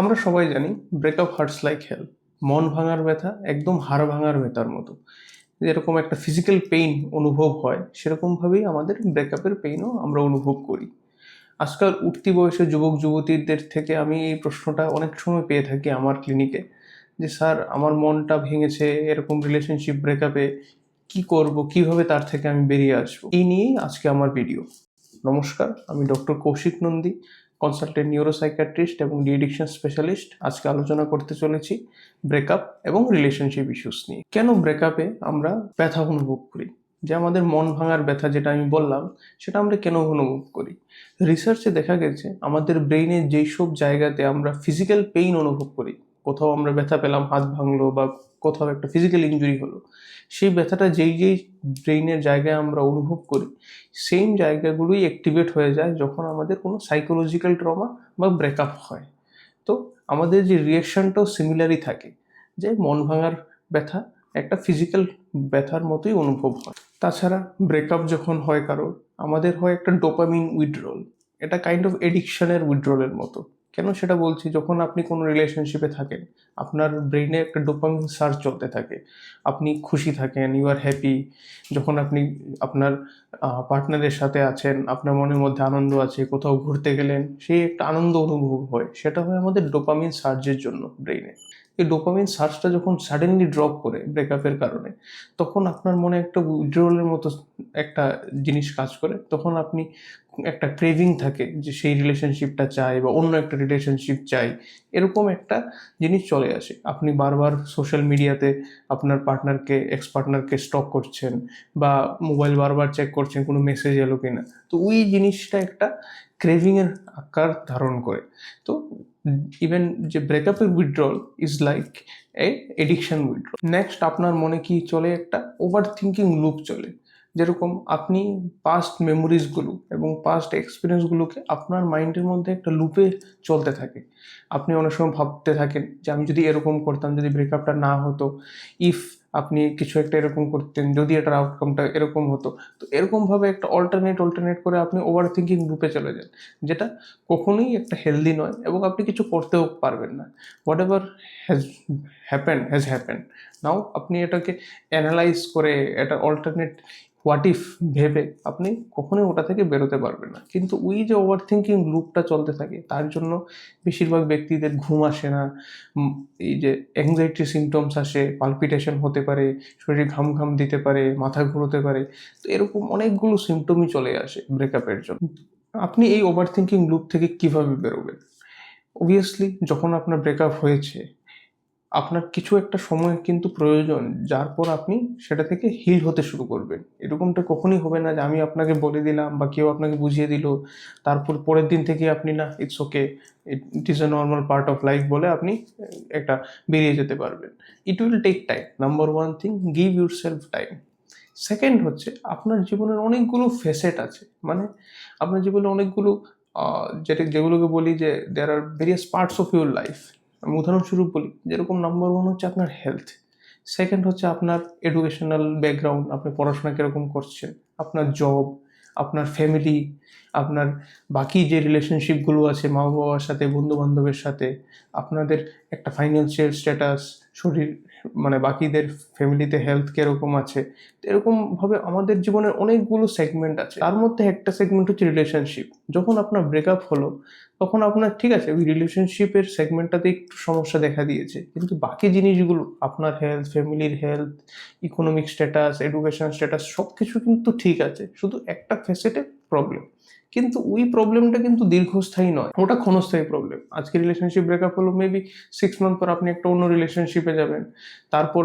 আমরা সবাই জানি ব্রেকআপ হার্টস লাইক হেল মন ভাঙার ব্যথা একদম হাড় ভাঙার ব্যথার মতো। যেরকম একটা ফিজিক্যাল পেইন অনুভব হয়, সেরকমভাবেই আমাদের ব্রেকআপের পেইনও আমরা অনুভব করি। আজকাল উঠতি বয়সে যুবক যুবতীদের থেকে আমি এই প্রশ্নটা অনেক সময় পেয়ে থাকি আমার ক্লিনিকে যে, স্যার, আমার মনটা ভেঙেছে, এরকম রিলেশনশিপ ব্রেকআপে কি করব, কীভাবে তার থেকে আমি বেরিয়ে আসব? এই নিয়েই আজকে আমার ভিডিও নমস্কার, আমি doctor Koushik Nandi. Consultant neuropsychiatrist এবং ডিএডিকশন স্পেশালিস্ট আজকে আলোচনা করতে চলেছি ব্রেকআপ এবং রিলেশনশিপ ইস্যুস নিয়ে। কেন ব্রেকআপে আমরা ব্যথা অনুভব করি? যে আমাদের মন ভাঙার ব্যথা যেটা আমি বললাম, সেটা আমরা কেন অনুভব করি? রিসার্চে দেখা গেছে, আমাদের ব্রেইনের যেই সব জায়গাতে আমরা ফিজিক্যাল পেইন অনুভব করি কোথাও আমরা ব্যথা পেলাম, হাত ভাঙলো বা কোথাও একটা ফিজিক্যাল ইঞ্জুরি হলো, সেই ব্যথাটা যেই যেই ব্রেইনের জায়গায় আমরা অনুভব করি সেম জায়গাগুলোই অ্যাক্টিভেট হয়ে যায় যখন আমাদের কোনো সাইকোলজিক্যাল ট্রমা বা ব্রেকআপ হয়। তো আমাদের যে রিয়াকশনটাও সিমিলারই থাকে, যে মন ভাঙার ব্যথা একটা ফিজিক্যাল ব্যথার মতোই অনুভব হয়। তাছাড়া ব্রেকআপ যখন হয় কারোর, আমাদের হয় একটা ডোপামিন উইথড্রল এটা কাইন্ড অফ এডিকশনের উইথড্রলের মতো। কেন সেটা বলছি? যখন আপনি কোনো রিলেশনশিপে থাকেন, আপনার ব্রেইনে একটা ডোপামিন সার্চ চলতে থাকে। আপনি খুশি থাকেন ইউ আর হ্যাপি যখন আপনি, আপনার পার্টনারের সাথে আছেন, আপনার মনের মধ্যে আনন্দ আছে, কোথাও ঘুরতে গেলেন সেই একটা আনন্দ অনুভব হয়। সেটা হয় আমাদের ডোপামিন সার্চের জন্য ব্রেইনে এই ডোপামিন সার্চটা যখন সাডেনলি ড্রপ করে ব্রেকআপের কারণে, তখন আপনার মনে একটা উইথড্রলের মতো একটা জিনিস কাজ করে। তখন আপনি একটা ক্রেভিং থাকে যে সেই রিলেশনশিপটা চাই বা অন্য একটা রিলেশনশিপ চাই, এরকম একটা জিনিস চলে আসে। আপনি বারবার সোশ্যাল মিডিয়াতে আপনার পার্টনারকে এক্স পার্টনারকে স্টক করছেন বা মোবাইল বারবার চেক করছেন কোনো মেসেজ এলো কিনা, তো ওই জিনিসটা একটা ক্রেভিংয়ের আকার ধারণ করে। তো ইভেন যে ব্রেকআপের withdrawal is like a addiction withdrawal next আপনার মনে কি চলে একটা ওভার থিঙ্কিং লুপ চলে? যেরকম আপনি পাস্ট মেমোরিজগুলো এবং পাস্ট এক্সপিরিয়েন্সগুলোকে আপনার মাইন্ডের মধ্যে একটা লুপে চলতে থাকে। আপনি অনেক সময় ভাবতে থাকেন যে আমি যদি এরকম করতাম, যদি ব্রেকআপটা না হতো ইফ আপনি কিছু একটা এরকম করতেন, যদি এটার আউটকামটা এরকম হতো, তো এরকমভাবে একটা অল্টারনেট অল্টারনেট করে আপনি ওভার থিঙ্কিং গ্রুপে চলে যান, যেটা কখনোই একটা হেলদি নয় এবং আপনি কিছু করতেও পারবেন না। Whatever has happen has happen now আপনি এটাকে অ্যানালাইজ করে, এটা অল্টারনেট হোয়াট ইফ ভেবে আপনি কখনোই ওটা থেকে বেরোতে পারবেন না। কিন্তু ওই যে ওভার থিঙ্কিং লুপটা চলতে থাকে, তার জন্য বেশিরভাগ ব্যক্তিদের ঘুম আসে না। এই যে অ্যাংজাইটি সিমটমস আসে পালপিটেশন হতে পারে, শরীরে ঘাম ঘাম দিতে পারে, মাথা ঘুরোতে পারে, তো এরকম অনেকগুলো সিমটমই চলে আসে ব্রেকআপের জন্য। আপনি এই ওভার থিঙ্কিং লুপ থেকে কীভাবে বেরোবেন? অবভিয়াসলি যখন আপনার ব্রেকআপ হয়েছে আপনার কিছু একটা সময় কিন্তু প্রয়োজন, যার পর আপনি সেটা থেকে হিল হতে শুরু করবেন। এরকমটা কখনই হবে না যে আমি আপনাকে বলে দিলাম বা কেউ আপনাকে বুঝিয়ে দিল, তারপর পরের দিন থেকে আপনি না it's okay it is a normal part of life বলে আপনি একটা বেরিয়ে যেতে পারবেন। It will take time number one thing give yourself time second হচ্ছে, আপনার জীবনের অনেকগুলো ফেসেট আছে। মানে আপনার জীবনে অনেকগুলো যেটা, যেগুলোকে বলি যে there are various parts of your life আমি উদাহরণস্বরূপ বলি, যেরকম নাম্বার ওয়ান হচ্ছে আপনার হেলথ সেকেন্ড হচ্ছে আপনার এডুকেশনাল ব্যাকগ্রাউন্ড আপনি পড়াশোনা কীরকম করছেন, আপনার জব আপনার ফ্যামিলি আপনার বাকি যে রিলেশনশিপগুলো আছে মা বাবার সাথে বন্ধু বান্ধবের সাথে, আপনাদের একটা ফাইন্যান্সিয়াল স্ট্যাটাস শরীর মানে বাকিদের ফ্যামিলিতে হেলথ কীরকম আছে এরকমভাবে আমাদের জীবনের অনেকগুলো সেগমেন্ট আছে। তার মধ্যে একটা সেগমেন্ট হচ্ছে রিলেশনশিপ যখন আপনার ব্রেকআপ হলো, তখন আপনার, ঠিক আছে, ওই রিলেশনশিপের সেগমেন্টটাতে একটু সমস্যা দেখা দিয়েছে। কিন্তু বাকি জিনিসগুলো, আপনার হেলথ ফ্যামিলির health economic status education status সব কিছু কিন্তু ঠিক আছে। শুধু একটা ফেসেটে প্রবলেম কিন্তু ওই প্রবলেমটা কিন্তু দীর্ঘস্থায়ী নয়। ওটা ক্ষণস্থায়ী প্রবলেম আজকে রিলেশনশিপ ব্রেকআপ হলো মেবি সিক্স মান্থ পর আপনি একটা অন্য রিলেশনশিপে যাবেন। তারপর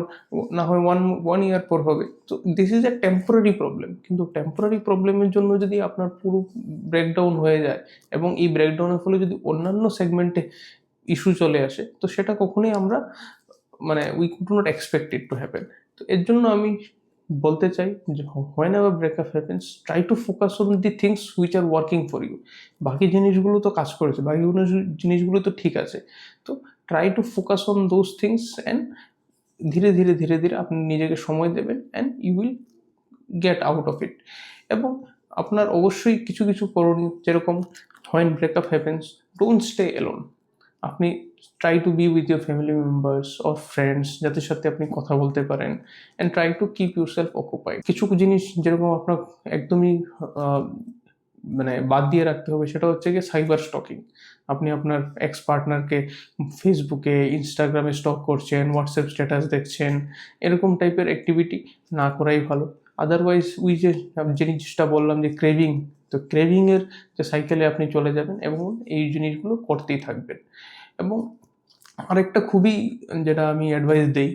না হয় ওয়ান ওয়ান ইয়ার পর হবে। তো this is a temporary problem কিন্তু টেম্পোরারি প্রবলেমের জন্য যদি আপনার পুরো ব্রেকডাউন হয়ে যায় এবং এই ব্রেকডাউনের ফলে যদি অন্যান্য সেগমেন্টে ইস্যু চলে আসে, তো সেটা কখনোই আমরা মানে we could not expect it to happen তো এর জন্য আমি বলতে চাই যে whenever breakup happens try to focus on the things which are working for you বাকি জিনিসগুলো তো কাজ করেছে, বাকি জিনিসগুলো তো ঠিক আছে। তো try to focus on those things and ধীরে ধীরে ধীরে ধীরে আপনি নিজেকে সময় দেবেন and you will get out of it এবং আপনার অবশ্যই কিছু কিছু করণীয় যেরকম when breakup happens don't stay alone আপনি try to be with your family members or friends যাদের সাথে আপনি কথা বলতে পারেন and try to keep yourself occupied কিছু জিনিস যেরকম আপনার একদমই মানে বাদ দিয়ে রাখতে হবে সেটা হচ্ছে গিয়ে সাইবার স্টকিং আপনি আপনার এক্স পার্টনারকে ফেসবুকে ইনস্টাগ্রামে স্টক করছেন হোয়াটসঅ্যাপ স্ট্যাটাস দেখছেন, এরকম টাইপের অ্যাক্টিভিটি না করাই ভালো। আদারওয়াইজ উই যে জিনিসটা বললাম যে ক্রেভিং তো ক্রেভিংয়ের যে সাইকেলে আপনি চলে যাবেন এবং এই জিনিসগুলো করতেই থাকবেন। এবং আরেকটা খুবই যেটা আমি অ্যাডভাইস দিই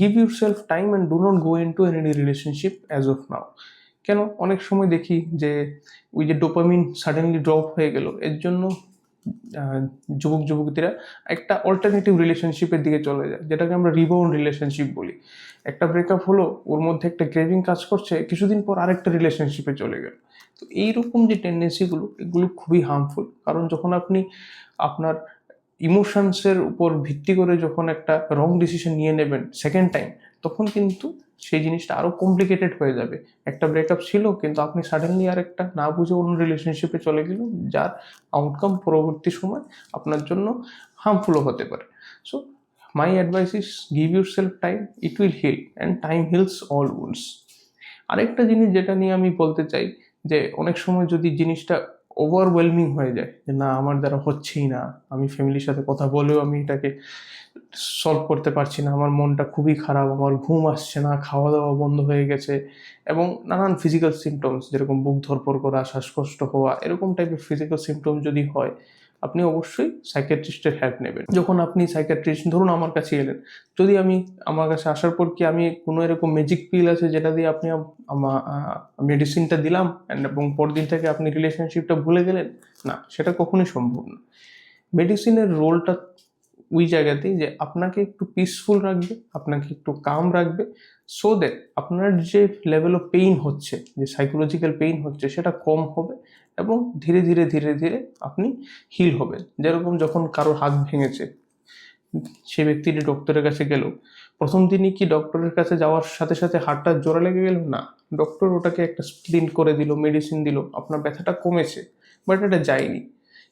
give yourself time and do not go into any relationship as of now কেন? অনেক সময় দেখি যে, ওই যে ডোপামিন সাডেনলি ড্রপ হয়ে গেল, এর জন্য যুবক যুবতীরা একটা অল্টারনেটিভ রিলেশনশিপের দিকে চলে যায়, যেটাকে আমরা রিবাউন্ড রিলেশনশিপ বলি। একটা ব্রেকআপ হলো, ওর মধ্যে একটা ক্রেভিং কাজ করছে, কিছুদিন পর আরেকটা রিলেশনশিপে চলে গেল। তো এইরকম যে টেন্ডেন্সিগুলো এগুলো খুবই হার্মফুল কারণ যখন আপনি আপনার ইমোশনসের উপর ভিত্তি করে যখন একটা রং ডিসিশন নিয়ে নেবেন সেকেন্ড টাইম তখন কিন্তু সেই জিনিসটা আরও কমপ্লিকেটেড হয়ে যাবে। একটা ব্রেকআপ ছিল, কিন্তু আপনি সাডেনলি আর একটা না বুঝে অন্য রিলেশনশিপে চলে গেল যার আউটকাম পরবর্তী সময় আপনার জন্য হার্মফুলও হতে পারে। So my advice is give yourself time it will heal and time heals all wounds আরেকটা জিনিস যেটা নিয়ে আমি বলতে চাই, যে অনেক সময় যদি জিনিসটা ওভারওয়েলমিং হয়ে যায় যে, না, আমার দ্বারা হচ্ছেই না। আমি ফ্যামিলির সাথে কথা বলেও আমি এটাকে সলভ করতে পারছি না। আমার মনটা খুবই খারাপ। আমার ঘুম আসছে না। খাওয়া দাওয়া বন্ধ হয়ে গেছে। এবং নানান ফিজিক্যাল সিমটমস যেরকম বুক ধরপর করা, শ্বাসকষ্ট হওয়া, এরকম টাইপের ফিজিক্যাল সিমটম যদি হয় আপনি অবশ্যই সাইকিয়াট্রিস্টের হেল্প নেবেন। যখন আপনি সাইকিয়াট্রিস্ট ধরুন আমার কাছে এলেন, যদি আমি, আমার কাছে আসার পর কি আমি কোনো এরকম ম্যাজিক পিল আছে যেটা দিয়ে আপনি মেডিসিনটা দিলাম এবং পরদিন থেকে আপনি রিলেশনশিপটা ভুলে গেলেন? না, সেটা কখনোই সম্ভব না। মেডিসিনের রোলটা ওই জায়গাতেই যে আপনাকে একটু পিসফুল রাখবে, আপনাকে একটু কাম রাখবে সো দ্যাট আপনার যে লেভেল অফ পেইন হচ্ছে, যে সাইকোলজিক্যাল পেইন হচ্ছে, সেটা কম হবে এবং ধীরে ধীরে ধীরে ধীরে আপনি হিল হবেন। যেরকম যখন কারোর হাত ভেঙেছে, সে ব্যক্তিটি ডক্টরের কাছে গেল, প্রথম দিনই কি ডক্টরের কাছে যাওয়ার সাথে সাথে হাতটা জোড়া লেগে গেল? না। ডক্টর ওটাকে একটা স্প্লিন করে দিল মেডিসিন দিল, আপনার ব্যথাটা কমেছে বাট এটা যায়নি।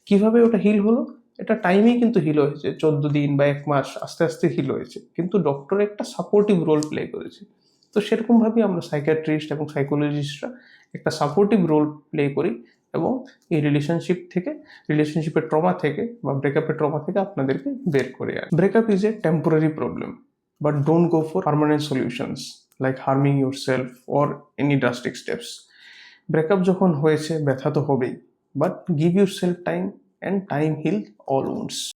কীভাবে ওটা হিল হলো? এটা টাইমেই কিন্তু হিল হয়েছে। চোদ্দ দিন বা এক মাস আস্তে আস্তে হিল হয়েছে। কিন্তু ডক্টর একটা সাপোর্টিভ রোল প্লে করেছে। তো সেরকমভাবেই আমরা সাইকিয়াট্রিস্ট এবং সাইকোলজিস্টরা একটা সাপোর্টিভ রোল প্লে করি। এবং এই রিলেশনশিপ থেকে রিলেশনশিপের ট্রমা থেকে বা ব্রেকআপের ট্রমা থেকে আপনাদেরকে বের করে আয় breakup is a temporary problem but don't go for permanent solutions like harming yourself or any drastic steps breakup যখন হয়েছে, ব্যথা তো হবেই but give yourself time and time heal all wounds